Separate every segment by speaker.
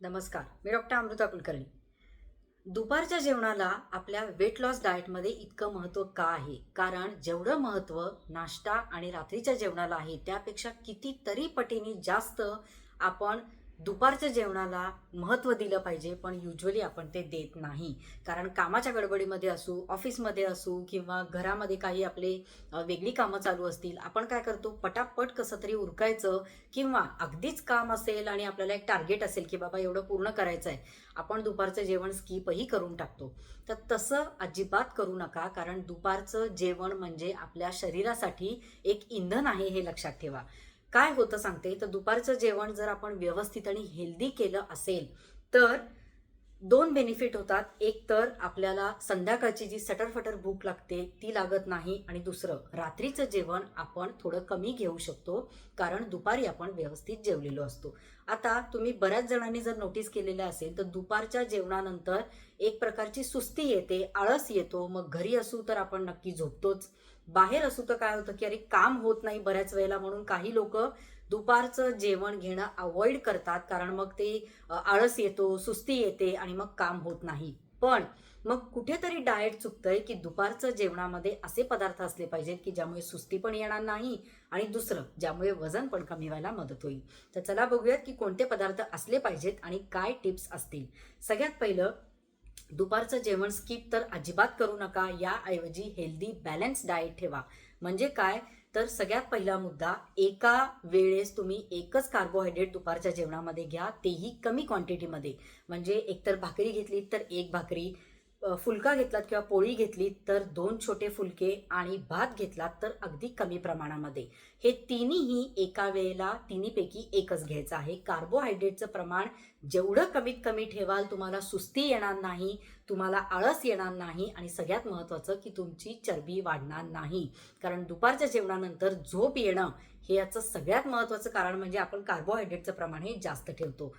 Speaker 1: नमस्कार मी डॉक्टर अमृता कुलकर्णी. दुपारच्या जेवणाला आपल्या वेट लॉस डाएटमध्ये इतकं महत्त्व का आहे? कारण जेवढं महत्त्व नाश्ता आणि रात्रीच्या जेवणाला आहे त्यापेक्षा कितीतरी पटीने जास्त आपण दुपारच्या जेवणाला महत्त्व दिलं पाहिजे पण युजली आपण ते देत नाही. कारण कामाच्या गडबडीमध्ये असू ऑफिसमध्ये असू किंवा घरामध्ये काही आपले वेगळी कामं चालू असतील आपण काय करतो? पटापट कसं तरी उरकायचं किंवा अगदीच काम असेल आणि आपल्याला एक टार्गेट असेल की बाबा एवढं पूर्ण करायचं आहे आपण दुपारचं जेवण स्किपही करून टाकतो. तर तसं अजिबात करू नका कारण दुपारचं जेवण म्हणजे आपल्या शरीरासाठी एक इंधन आहे हे लक्षात ठेवा. काय होतं सांगते? तर दुपारचं जेवण जर आपण व्यवस्थित आणि हेल्दी केलं असेल तर दोन बेनिफिट होतात. एक तर आपल्याला संध्याकाळची जी सटरफटर भूक लागते ती लागत नाही. आणि दुसरं रात्रीचं जेवण आपण थोडं कमी घेऊ शकतो कारण दुपारी आपण व्यवस्थित जेवलेलो असतो. आता तुम्ही बऱ्याच जणांनी जर नोटीस केलेलं असेल तर दुपारच्या जेवणानंतर एक प्रकारची सुस्ती येते आळस येतो. मग घरी असू तर आपण नक्की झोपतोच. बाहेर असू तर काय होतं की अरे काम होत नाही बऱ्याच वेळेला म्हणून काही लोक दुपारचं जेवण घेणं अवॉइड करतात कारण मग ते आळस येतो सुस्ती येते आणि मग काम होत नाही. पण मग कुठेतरी डाएट चुकतंय की दुपारचं जेवणामध्ये असे पदार्थ असले पाहिजेत की ज्यामुळे सुस्ती पण येणार नाही आणि दुसरं ज्यामुळे वजन पण कमी व्हायला मदत होईल. तर चला बघूयात की कोणते पदार्थ असले पाहिजेत आणि काय टिप्स असतील. सगळ्यात पहिलं दुपारचं जेवण स्किप तर अजिबात करू नका. याऐवजी हेल्दी बॅलन्स डाएट ठेवा. म्हणजे काय? तर सगळ्यात पहिला मुद्दा एका वेळेस तुम्ही एकच कार्बोहायड्रेट दुपारच्या जेवणामध्ये घ्या तेही कमी क्वांटिटीमध्ये म्हणजे एकतर भाकरी घेतली तर एक भाकरी फुलका घेतलात किंवा पोळी घेतली तर दोन छोटे फुलके आणि भात घेतलात तर अगदी कमी प्रमाणामध्ये. हे तिन्हीही एका वेळेला तिन्हीपैकी एकच घ्यायचं आहे. कार्बोहायड्रेटचं प्रमाण जेवढं कमीत कमी ठेवाल तुम्हाला सुस्ती येणार नाही तुम्हाला आळस येणार नाही आणि सगळ्यात महत्त्वाचं की तुमची चरबी वाढणार नाही. कारण दुपारच्या जेवणानंतर झोप येणं हे याचं सगळ्यात महत्त्वाचं कारण म्हणजे आपण कार्बोहायड्रेटचं प्रमाण हे जास्त ठेवतो.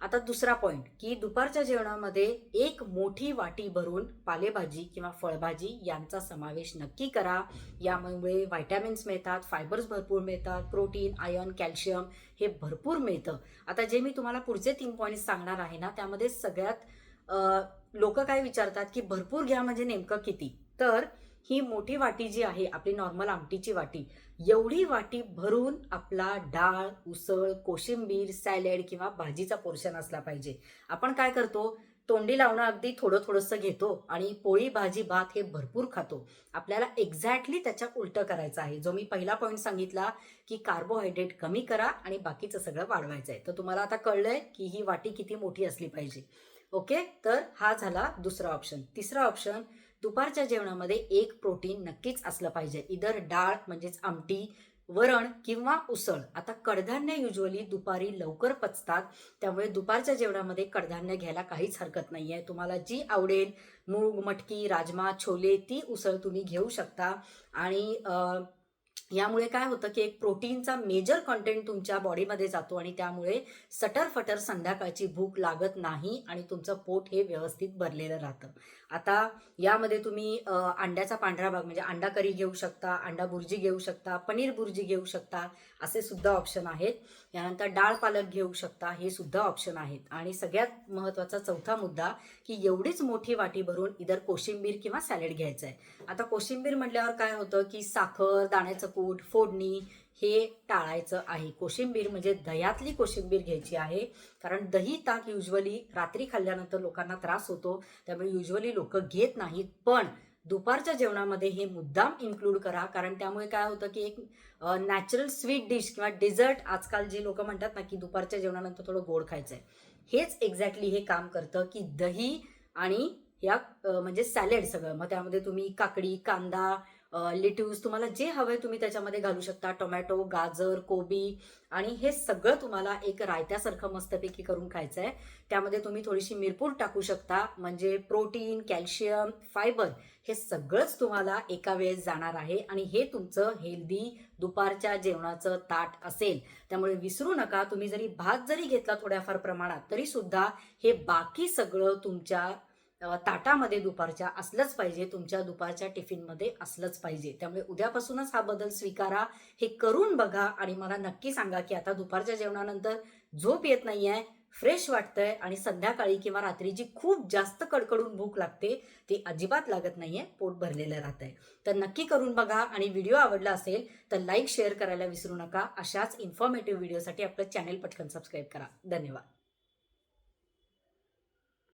Speaker 1: आता दुसरा पॉईंट की दुपारच्या जेवणामध्ये एक मोठी वाटी भरून पालेभाजी किंवा फळभाजी यांचा समावेश नक्की करा. यामुळे व्हायटॅमिन्स मिळतात फायबर्स भरपूर मिळतात प्रोटीन आयर्न कॅल्शियम हे भरपूर मिळतं. आता जे मी तुम्हाला पुढचे तीन पॉईंट्स सांगणार आहे ना त्यामध्ये सगळ्यात लोक काय विचारतात की भरपूर घ्या म्हणजे नेमकं किती? तर ही मोठी वाटी जी आहे आपली नॉर्मल आमटीची वाटी एवढी वाटी भरून आपला डाळ उसळ कोशिंबीर सॅलेड किंवा भाजीचा पोर्शन असला पाहिजे. आपण काय करतो? तोंडी लावणं अगदी थोडं थोडंसं घेतो आणि पोळी भाजी भात हे भरपूर खातो. आपल्याला एक्झॅक्टली त्याच्या उलटं करायचं आहे. जो मी पहिला पॉईंट सांगितला की कार्बोहायड्रेट कमी करा आणि बाकीचं सगळं वाढवायचं आहे. तर तुम्हाला आता कळलंय की ही वाटी किती मोठी असली पाहिजे. ओके तर हा झाला दुसरा ऑप्शन तिसरा ऑप्शन दुपारच्या जेवणामध्ये एक प्रोटीन नक्कीच असलं पाहिजे. इधर डाळ म्हणजेच आमटी वरण किंवा उसळ. आता कडधान्य युजली दुपारी लवकर पचतात. त्यामुळे दुपारच्या जेवणामध्ये कडधान्य घ्यायला काहीच हरकत नाही आहे तुम्हाला जी आवडेल मूग मटकी राजमा छोले ती उसळ तुम्ही घेऊ शकता. आणि यामुळे काय होतं की एक प्रोटीनचा मेजर कंटेंट तुमच्या बॉडीमध्ये जातो आणि त्यामुळे सटरफटर संध्याकाळची भूक लागत नाही आणि तुमचं पोट हे व्यवस्थित भरलेलं राहतं. आता यामध्ये तुम्ही अंड्याचा पांढरा भाग म्हणजे अंडा करी घेऊ शकता अंडा बुर्जी घेऊ शकता पनीर बुर्जी घेऊ शकता असे सुद्धा ऑप्शन आहेत. यानंतर डाळ पालक घेऊ शकता हे सुद्धा ऑप्शन आहेत. आणि सगळ्यात महत्त्वाचा चौथा मुद्दा की एवढीच मोठी वाटी भरून इधर कोशिंबीर किंवा सॅलेड घ्यायचं आहे आता कोशिंबीर म्हटल्यावर काय होतं की साखर दाण्याचं कूट फोडणी हे टाळायचं आहे. कोशिंबीर म्हणजे दह्यातली कोशिंबीर घ्यायची आहे. कारण दही ताक युजली रात्री खाल्ल्यानंतर लोकांना त्रास होतो. त्यामुळे युजली लोक घेत नाहीत. पण दुपारच्या जेवणामध्ये हे मुद्दाम इन्क्लूड करा. कारण त्यामुळे काय होतं की एक नॅचरल स्वीट डिश किंवा डेझर्ट आजकाल जे लोक म्हणतात ना की दुपारच्या जेवणानंतर थोडं गोड खायचं आहे हेच एक्झॅक्टली हे काम करतं की दही आणि या म्हणजे सॅलेड सगळं. मग त्यामध्ये तुम्ही काकडी कांदा लिट्यूज तुम्हाला जे हवंय तुम्ही त्याच्यामध्ये घालू शकता. टोमॅटो गाजर कोबी आणि हे सगळं तुम्हाला एक रायत्यासारखं मस्तपैकी करून खायचं आहे त्यामध्ये तुम्ही थोडीशी मिरपूर टाकू शकता म्हणजे प्रोटीन कॅल्शियम फायबर हे सगळंच तुम्हाला एका वेळेस जाणार आहे. आणि हे तुमचं हेल्दी दुपारच्या जेवणाचं ताट असेल. त्यामुळे विसरू नका तुम्ही जरी भात जरी घेतला थोड्याफार प्रमाणात तरी सुद्धा हे बाकी सगळं तुमच्या ताटामध्ये दुपारच्या असलंच पाहिजे तुमच्या दुपारच्या टिफिनमध्ये असलंच पाहिजे. त्यामुळे उद्यापासूनच हा बदल स्वीकारा हे करून बघा आणि मला नक्की सांगा की आता दुपारच्या जेवणानंतर झोप येत नाही आहे फ्रेश वाटतंय आणि संध्याकाळी किंवा रात्री जी खूप जास्त कडकडून भूक लागते ती अजिबात लागत नाहीये पोट भरलेलं राहतंय. तर नक्की करून बघा आणि व्हिडिओ आवडला असेल तर लाईक शेअर करायला विसरू नका. अशाच इन्फॉर्मेटिव्ह व्हिडिओसाठी आपलं चॅनेल पटकन सबस्क्राईब करा. धन्यवाद.